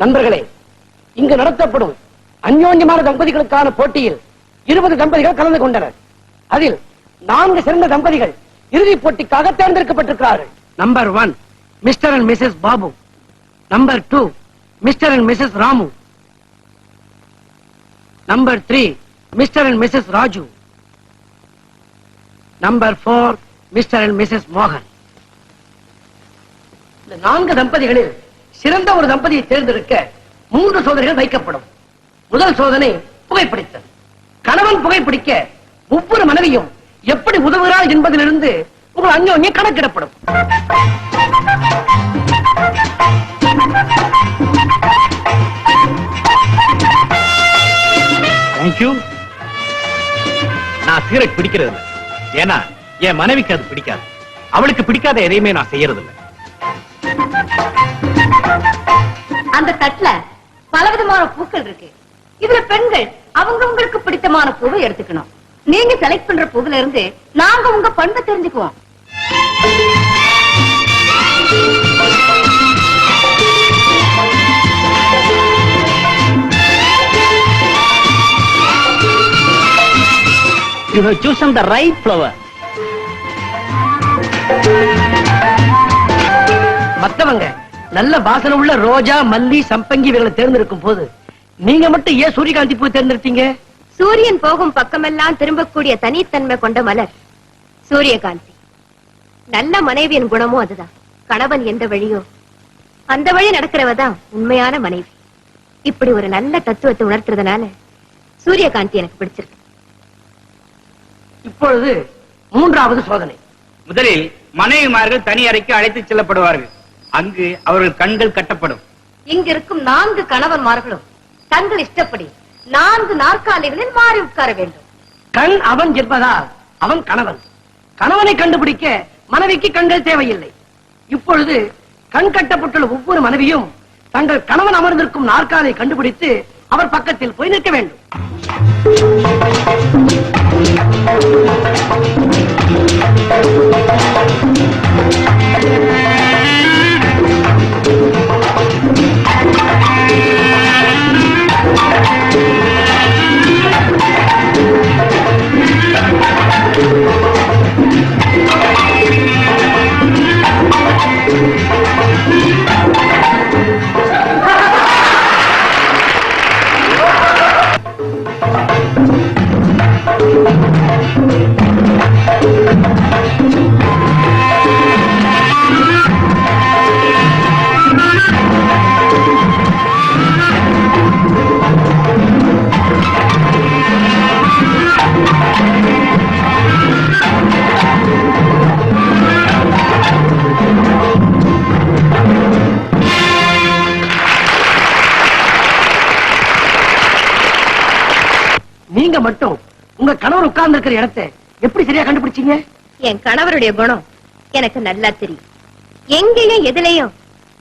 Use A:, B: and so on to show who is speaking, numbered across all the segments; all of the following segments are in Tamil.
A: நண்பர்களே இங்கு நடத்தப்படும் அந்யோன்யமான தம்பதிகளுக்கான போட்டியில் இருபது தம்பதிகள் கலந்து கொண்டனர். அதில் நான்கு சிறந்த தம்பதிகள் இறுதிப் போட்டிக்காக தேர்ந்தெடுக்கப்பட்டிருக்கிறார்கள். Number one Mr and Mrs Babu number two Mr and Mrs Ramu number three Mr and Mrs Raju number four Mr and Mrs மோகன் இந்த நான்கு தம்பதிகளில் சிறந்த ஒரு தம்பதியை தேர்ந்தெடுக்க மூன்று சோதனைகள் வைக்கப்படும். முதல் சோதனை புகைப்பிடித்தல். கணவன் புகைப்பிடிக்க ஒவ்வொரு மனைவியும் எப்படி உதவுகிறாள் என்பதிலிருந்து உங்கள் அந்யோன்யம் கணக்கிடப்படும்.
B: தேங்க்யூ நான் சிகரெட் பிடிக்கிறது இல்லை ஏன்னா என் மனைவிக்கு அது பிடிக்காது. அவளுக்கு பிடிக்காத எதையுமே நான் செய்யறது இல்லை
C: அந்த தட்டுல பலவிதமான பூக்கள் இருக்கு. இதுல பெண்கள் அவங்கவங்களுக்கு பிடித்தமான பூவை எடுத்துக்கணும். நீங்க செலக்ட் பண்ற பூவுல இருந்து நாங்க உங்க பண்பை தெரிஞ்சுக்குவோம்.
B: You have chosen the right flower.
A: மத்தவங்க நல்ல வாசனை உள்ள ரோஜா மல்லி சம்பங்கி இவர்களை தேர்ந்தெடுக்கும் போது நீங்க மட்டும் ஏன் சூரியகாந்தி பூ தேர்ந்தெடுத்தீங்க?
C: சூரியன் போகும் பக்கமெல்லாம் திரும்பக்கூடிய தனித்தன்மை கொண்ட மலர் சூரியகாந்தி. நல்ல மனைவியின் குணமும் அதுதான். கணவன் எந்த வழியோ. அந்த வழி நடக்கிறவ தான் உண்மையான மனைவி. இப்படி ஒரு நல்ல தத்துவத்தை உணர்த்துறதுனால சூரியகாந்தி எனக்கு பிடிச்சிருக்கு.
A: இப்பொழுது மூன்றாவது சோதனை.
D: முதலில் மனைவிமார்கள் தனி அறைக்கு அழைத்துச் செல்லப்படுவார்கள். அங்கு அவர்கள் கண்கள் கட்டப்படும்.
C: இங்க இருக்கும் நான்கு கணவன்மார்களும் தங்கள் இஷ்டப்படி நான்கு நாற்காலிகளில் மாறி உட்கார வேண்டும்.
A: கண் அவன் என்பதால் அவன் கணவன். கணவனை கண்டுபிடிக்க மனைவிக்கு கண்கள் தேவையில்லை. இப்பொழுது கண் கட்டப்பட்டுள்ள ஒவ்வொரு மனைவியும் தங்கள் கணவன் அமர்ந்திருக்கும் நாற்காலை கண்டுபிடித்து அவர் பக்கத்தில் போய் நிற்க வேண்டும். நீங்க மட்டும் உங்க கணவர் உட்கார்ந்து இருக்கிற இடத்தை எப்படி சரியா கண்டுபிடிச்சீங்க?
C: என் கணவருடைய குணம் எனக்கு நல்லா தெரியும். எங்கேயும் எதுலயும்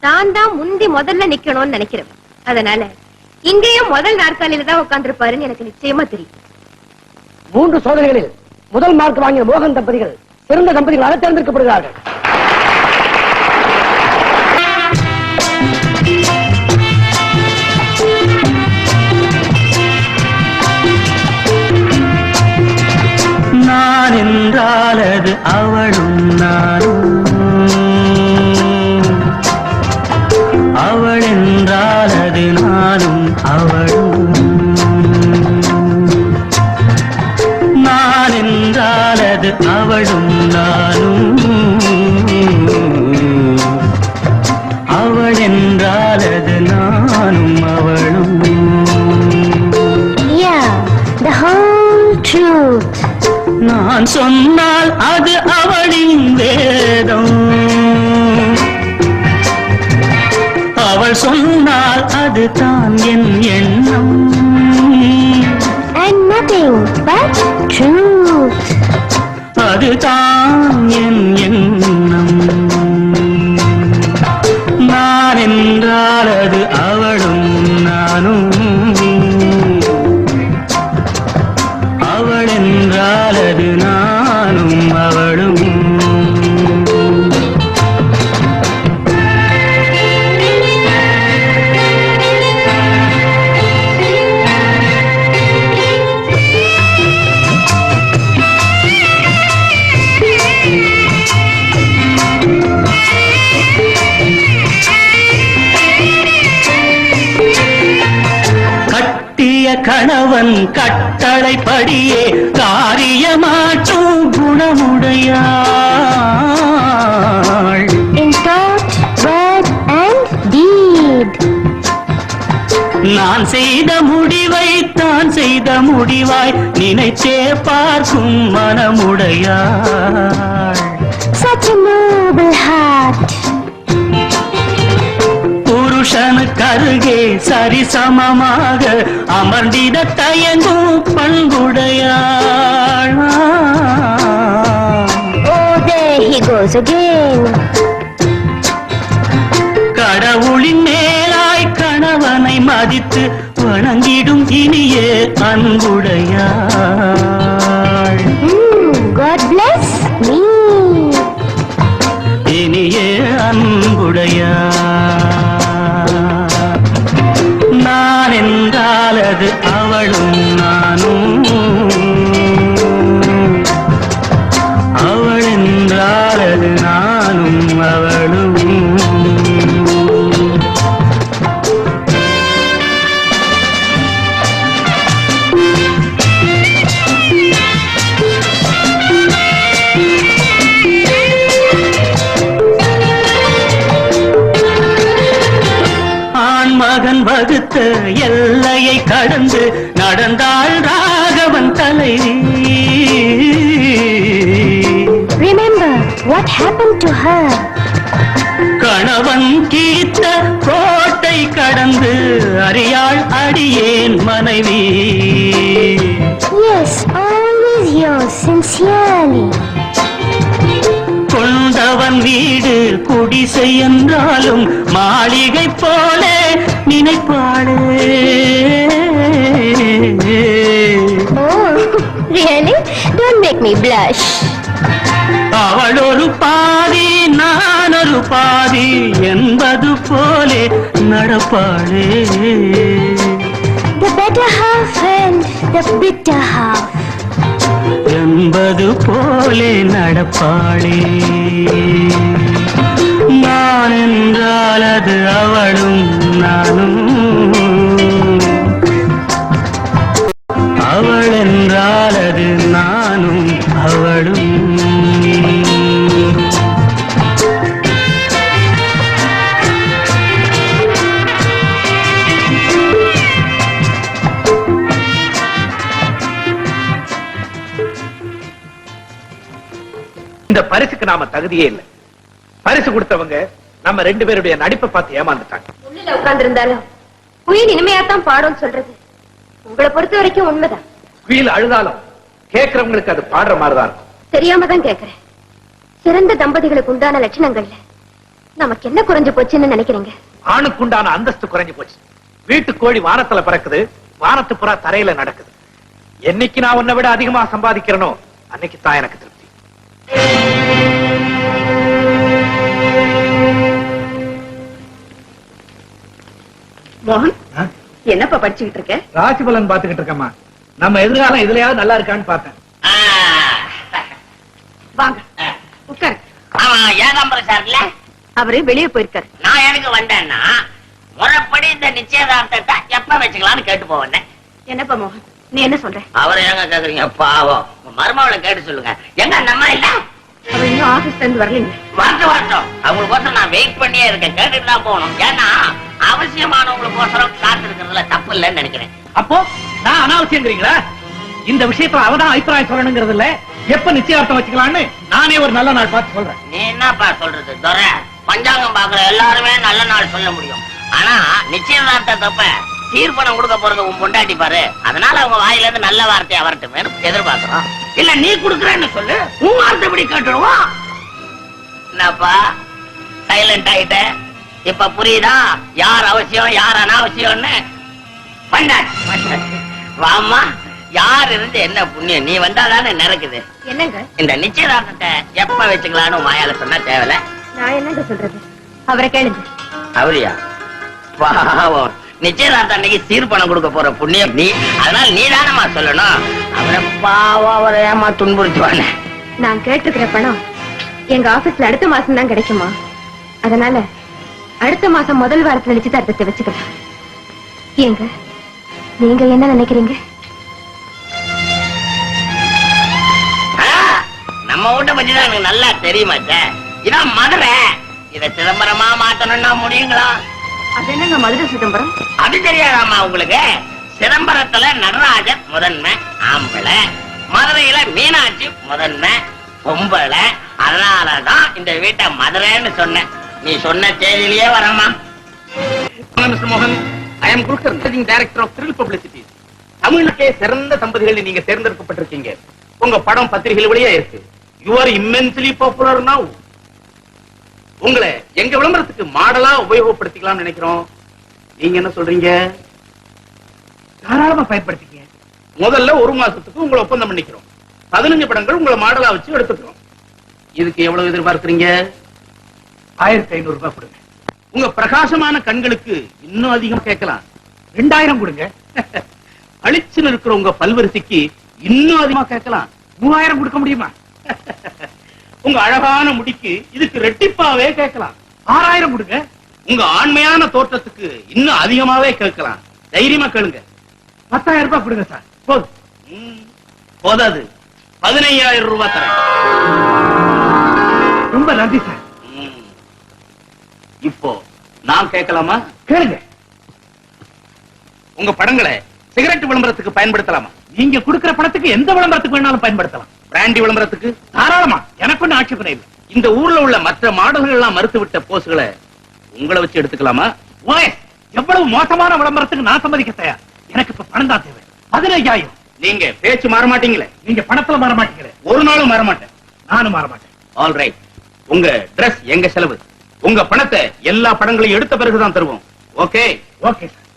C: தான் தான் முந்தி முதல்ல நிக்கணும்னு நினைக்கிறேன் அதனால இங்கேயும் முதல் நாற்காலியில தான் உட்கார்ந்திருப்பாருன்னு எனக்கு நிச்சயமா தெரியும்.
A: மூன்று சோதனைகளில் முதல் மார்க் வாங்கிய மோகன் தம்பதிகள் சிறந்த தம்பதிகளாக தேர்ந்தெடுக்கப்படுகிறார்கள்.
E: அது அவளும் நானும். அவள் என்றால் அது நானும் அவளும். நான் என்றால் அது அவளும் நானும். அவள் என்றால் அது நானும் அவளும். நான் சொன்னால் அவள் சொன்னால் அது தான் என் எண்ணம்
C: And nothing but truth.
E: அதுதான் என் எண்ணம் கட்டளைப்படியே காரியமாற்றும் குணமுடையாள். நான் செய்த முடிவை தான் செய்த முடிவாய் நினைத்தே பார்க்கும் மனமுடையாள் அருகே சரிசமமாக அமர்ந்திட தயங்கும் பண்புடையாள். கடவுளின் மேலாய் கணவனை மதித்து வணங்கிடும் இனிய அன்புடையாள்
C: God bless me.
E: இனிய அன்புடையாள் மகன் வகுத்த எல்லையை கடந்து நடந்தாள் ராகவன்
C: her.
E: கணவன் கீத்த கோட்டை கடந்து அறியாள் அடியேன் மனைவி. கொண்டவன் வீடு குடிசை என்றாலும் மாளிகை போல நினைப்பாளே
C: really? Don't make me blush.
E: அவள் ஒரு பாதி நான் ஒரு பாதி என்பது போலே நடப்பாளே
C: The better half and the bitter half.
E: என்பது போலே நடப்பாளே நான் என்றால் அது அவளும் நானும். அவள் என்றால் அது நானும் அவளும்.
B: இந்த பரிசுக்கு நாம தகுதியே இல்லை. பரிசு கொடுத்தவங்க நம்ம ரெண்டு பேருடைய நடிப்பை பார்த்து ஏமாந்துட்டாங்க.
C: முள்ளில உட்கார்ந்து இருந்தாலும் குயில் இனிமையாத்தான் பாடும்னு சொல்றது. உங்களை பொறுத்த வரைக்கும் உண்மைதான்.
B: குயில் அழுதாலும் கேட்கறவங்களுக்கு அது பாடுற மாதிரிதான் இருக்கும்.
C: தெரியாம தான் கேக்குறேன் சிறந்த தம்பதிகளுக்கு உண்டான லட்சணங்கள்ல நமக்கு என்ன குறைஞ்சு போச்சுன்னு நினைக்கிறீங்க?
B: ஆணுக்குண்டான அந்தஸ்து குறைஞ்சு போச்சு. வீட்டு கோழி வானத்துல பறக்குது வானத்து புறா தரையில நடக்குது. என்னைக்கு நான் உன்னை விட அதிகமா சம்பாதிக்கிறேனோ அன்னைக்கு தான் எனக்கு திருப்தி.
F: மோகன் என்னப்பா படிச்சுக்கிட்டு இருக்க?
B: ராசி பலன் பாத்துக்கிட்டு இருக்கம்மா. நம்ம எதிர்காலம் இதுலயாவது நல்லா இருக்கான்னு பார்த்தேன்.
F: வாங்க உட்காரு.
G: ஆமா ஏகாம்பரம் சார்ல?
F: அவரு வெளியே போயிருக்காரு.
G: நான் எனக்கு வந்தேன்னா முறைப்படி இந்த நிச்சயதார்த்தத்தை எப்ப வச்சுக்கலாம்னு கேட்டு போவேன்
F: என்னப்பா மோகன் நீ என்ன சொல்ற?
G: அவரை ஏங்க கேக்குறீங்க? பாவம். உங்க மருமகளை கேட்டு சொல்லுங்க. எங்க நம்ம இல்ல?
F: அவர் இன்னும் ஆபீஸ்ல இருந்து வரலீங்க.
G: வரட்டும் வரட்டும். அவங்களுக்கோசரம் நான் வெயிட் பண்ணியே இருக்கேன். கேட்டுட்டு தான் போகணும். ஏன்னா அவசியமானவங்களுக்கோசரம் காத்து இருக்கிறதுல தப்பு இல்லைன்னு நினைக்கிறேன்.
B: அப்போ நான் அனாவசியங்கிறீங்களா? இந்த விஷயத்துல அவதான் அபிப்பிராயம் சொல்லணுங்கிறது இல்ல எப்ப நிச்சயார்த்தம் வச்சுக்கலாம்னு நானே ஒரு நல்ல நாள் பார்த்து சொல்றேன்.
G: நீ என்னப்பா சொல்றது துரை? பஞ்சாங்கம் பாக்குற எல்லாருமே நல்ல நாள் சொல்ல முடியும். ஆனா நிச்சயதார்த்தத்தப்ப தீர்ப்பணம் கொடுக்க போறது உன் பொண்டாட்டி பாரு. அதனால அவங்க வாயில இருந்து நல்ல வார்த்தையா வரட்டுமே எதிர்பார்க்கிறோம். இல்ல நீ குடுக்கறேன்னு சொல்லு. உன் வார்த்தைப்படி கேட்டுடுவோம்? என்னப்பா? சைலண்ட் ஆயிட்ட. இப்ப புரியுதா? யார் அவசியம் யார் அனாவசியம்னு? பண்ணாச்சு வாமா யார் இருந்து என்ன புண்ணியம்? நீ வந்தாதானே நடக்குது
C: என்னங்க?
G: இந்த நிச்சயதார்த்தத்தை எப்ப வச்சுக்கலாம்னு வாயால சொன்னா தேவையில்ல.
C: நான் என்னங்க சொல்றது? அவரை கேளுங்க.
G: அவரியா? பாவம். நிச்சயதார்த்தம் அன்னைக்கு சீர்பணம் கொடுக்க போற புண்ணியம் நீ. அதனால நீ தானம்மா சொல்லணும். அவரை பாவம் அவரை ஏமா துன்புறுத்துவானே?
C: நான் கேட்டிருக்கிற பணம் எங்க ஆபீஸ்ல அடுத்த மாசம் தான் கிடைக்குமா? அதனால அடுத்த மாசம் முதல் வாரத்துல நிச்சயதார்த்தத்தை வச்சுக்கலாம். ஏங்க
H: நீங்க என்ன நினைக்கிறீங்க?
G: நம்ம வீட்டை பத்தி தான் எனக்கு நல்லா தெரியுமாச்சே இதான் மதுரை இத சிதம்பரமா மாத்தணும்னா முடியுங்களா?
F: அது என்னங்க மதுரை சிதம்பரம்?
G: அது தெரியாதாமா உங்களுக்கு? சிதம்பரத்துல நடராஜர் முதன்மை ஆம்பளை. மதுரையில மீனாட்சி முதன்மை பொம்பளை. அதனாலதான் இந்த வீட்டை மதுரைன்னு சொன்னேன். நீ சொன்ன தேதியிலேயே வரமா
I: மிஸ்டர் மோகன் I M குல்கர் managing director of thrill publicity தமிழுக்கே சிறந்த தம்பதிகள் நீங்க தேர்ந்தெடுக்கப்பட்டிருக்கீங்க. உங்க படம் பத்திரிகையில் வெளியே இருக்கு. You are immensely popular now உங்களை எங்க விளம்பரத்துக்கு மாடலா உபயோகப்படுத்திக்கலாம்னு நினைக்கிறோம். நீங்க என்ன சொல்றீங்க? தாராளமா பயன்படுத்திக்க முதல்ல ஒரு மாசத்துக்கு உங்களை ஒப்பந்தம் பண்ணிக்கிறோம். பதினஞ்சு படங்கள் உங்களை மாடலா வச்சு எடுத்துக்கிறோம். இதுக்கு எவ்வளவு எதிர்பார்க்கிறீங்க? ஆயிரத்தி ஐநூறு ரூபாய் கொடுங்க. உங்க பிரகாசமான கண்களுக்கு இன்னும் அதிகம் கேட்கலாம். ரெண்டாயிரம் கொடுங்க. அழிச்சுன்னு இருக்கிற உங்க பல்வரிசைக்கு இன்னும் அதிகமா கேட்கலாம். மூவாயிரம் கொடுக்க முடியுமா? உங்க அழகான முடிக்கு இதுக்கு ரெட்டிப்பாவே கேட்கலாம். ஆறாயிரம் கொடுங்க. உங்க ஆண்மையான தோற்றத்துக்கு இன்னும் அதிகமாவே கேட்கலாம். தைரியமா கேளுங்க. பத்தாயிரம் ரூபாய் கொடுங்க சார். போதும். போதாது. பதினையாயிரம் ரூபாய் தரேன். ரொம்ப நன்றி சார். இப்போ நான் கேட்கலாமா? கேளுங்க. உங்க படங்களை சிகரெட் விளம்பரத்துக்கு பயன்படுத்தலாமா? நீங்க கொடுக்கிற படத்துக்கு எந்த விளம்பரத்துக்கு வேணாலும் பயன்படுத்தலாம். பிராண்டி விளம்பரத்துக்கு? தாராளமா. எனக்கு ஒண்ணு ஆட்சேபனை இல்லை. இந்த ஊர்ல உள்ள மற்ற மாடல்கள் எல்லாம் மறுத்து விட்ட போஸ்களை உங்களை வச்சு எடுத்துக்கலாமா? ஓய் எவ்வளவு மோசமான விளம்பரத்துக்கு நான் சம்மதிக்க தயார்? எனக்கு இப்ப பணம் தான் தேவை. பதினைஞ்சாயிரம். நீங்க பேச்சு மாற மாட்டீங்களே? நீங்க பணத்துல மாற மாட்டீங்களே? ஒரு நாளும் மாற மாட்டேன். நானும் மாற மாட்டேன். ஆல் ரைட் உங்க Dress எங்க செலவு? உங்க பணத்தை எல்லா படங்களையும் எடுத்த பிறகுதான் தருவோம். ஓகே ஓகே சார்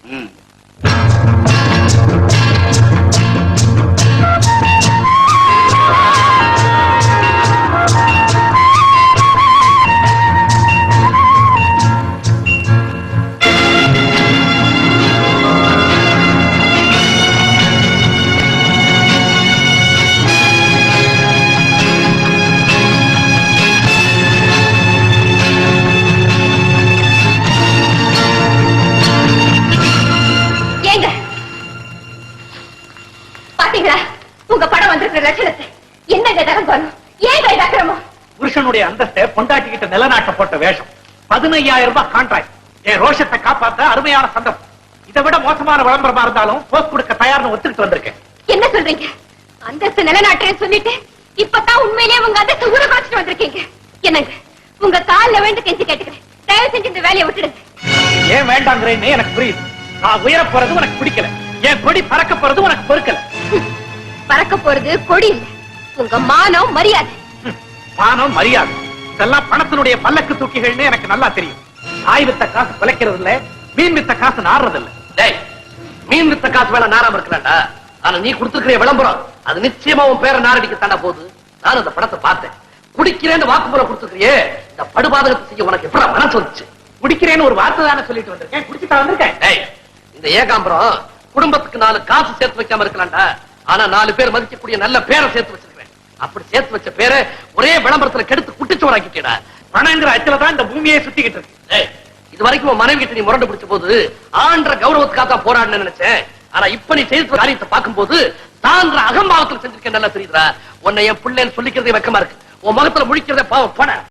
H: தரம் இது
I: புருஷனுடைய அந்தஸ்தை பொண்டாட்டிக்கிட்ட நிலநாட்ட போட்ட வேஷம். பதினையாயிரம் ரூபாய் கான்ட்ராக்ட் என் ரோஷத்தை காப்பாத்த அருமையான சந்தர்ப்பம் இதை விட மோசமான விளம்பரமா இருந்தாலும் போஸ்ட் கொடுக்க தயார்னு ஒத்துக்கிட்டு வந்திருக்கேன்.
H: என்ன சொல்றீங்க? அந்தஸ்து நிலநாட்டுறேன்னு சொல்லிட்டு இப்பதான் உண்மையிலேயே உங்க அந்தஸ்து ஊற குறைச்சிட்டு வந்திருக்கீங்க. என்னங்க? உங்க கால்ல வேண்டு கெஞ்சி கேட்டுக்கிறேன். தயவு செஞ்சு இந்த வேலையை விட்டுடுங்க.
I: ஏன் வேண்டாங்கிறேன்னு எனக்கு புரியுது. நான் உயர போறது உனக்கு பிடிக்கல. என் கொடி பறக்க போறது உனக்கு பொறுக்கல.
H: பறக்க போறது கொடி இல்ல. உங்க மானம் மரியாதை.
I: மானம் மரியாதை. இதெல்லாம் பணத்தினுடைய பல்லக்கு தூக்கிகள்னு எனக்கு நல்லா தெரியும். நாய் வித்த காசு குலைக்கிறது இல்ல மீன் வித்த காசு நாடுறது இல்ல
J: டேய் மீன் வித்த காசு வேலை நாராம இருக்கலாம்டா. ஆனா நீ கொடுத்துருக்கிற விளம்பரம் அது நிச்சயமா உன் பேரை நாரடிக்க தாண்டா போகுது. நான் அந்த படத்தை பார்த்தேன். குடிக்கிறேன்னு வாக்குமூலம் கொடுத்துருக்கிறியே இந்த படுபாதகத்தை செய்ய உனக்கு எப்படி மனசு வந்துச்சு?
I: குடிக்கிறேன்னு ஒரு வார்த்தை தானே சொல்லிட்டு வந்திருக்கேன். குடிச்சுட்டா வந்திருக்கேன்.
J: டேய் இந்த ஏகாம்பரம் குடும்பத்துக்கு நாலு காசு சேர்த்து வைக்காம இருக்கலாம்டா. ஆனா நாலு பேர் மதிக்கக்கூடிய நல்ல பேரை சேர்த்து வச்சிருக்கேன். அப்படி சேர்த்து வச்ச பேரை ஒரே விளம்பரத்துல கெடுத்து குட்டிச்சோராக்கிட்டா
I: பணங்கிற அச்சல தான் இந்த பூமியை சுத்திக்கிட்டு இருக்கு.
J: இது வரைக்கும் உன் மனைவி கிட்ட நீ முரண்டு பிடிச்ச போது ஆண்ட கௌரவத்துக்காக தான் போராடணும்னு நினைச்சேன். ஆனா இப்ப நீ செய்த காரியத்தை பார்க்கும்போது தான்ற அகம்பாவத்துல செஞ்சிருக்க நல்லா தெரியுதா உன்னை என் பிள்ளைன்னு சொல்லிக்கிறதே வெக்கமா இருக்கு. உன் முகத்துல முழிக்கிறதே பாவம் பட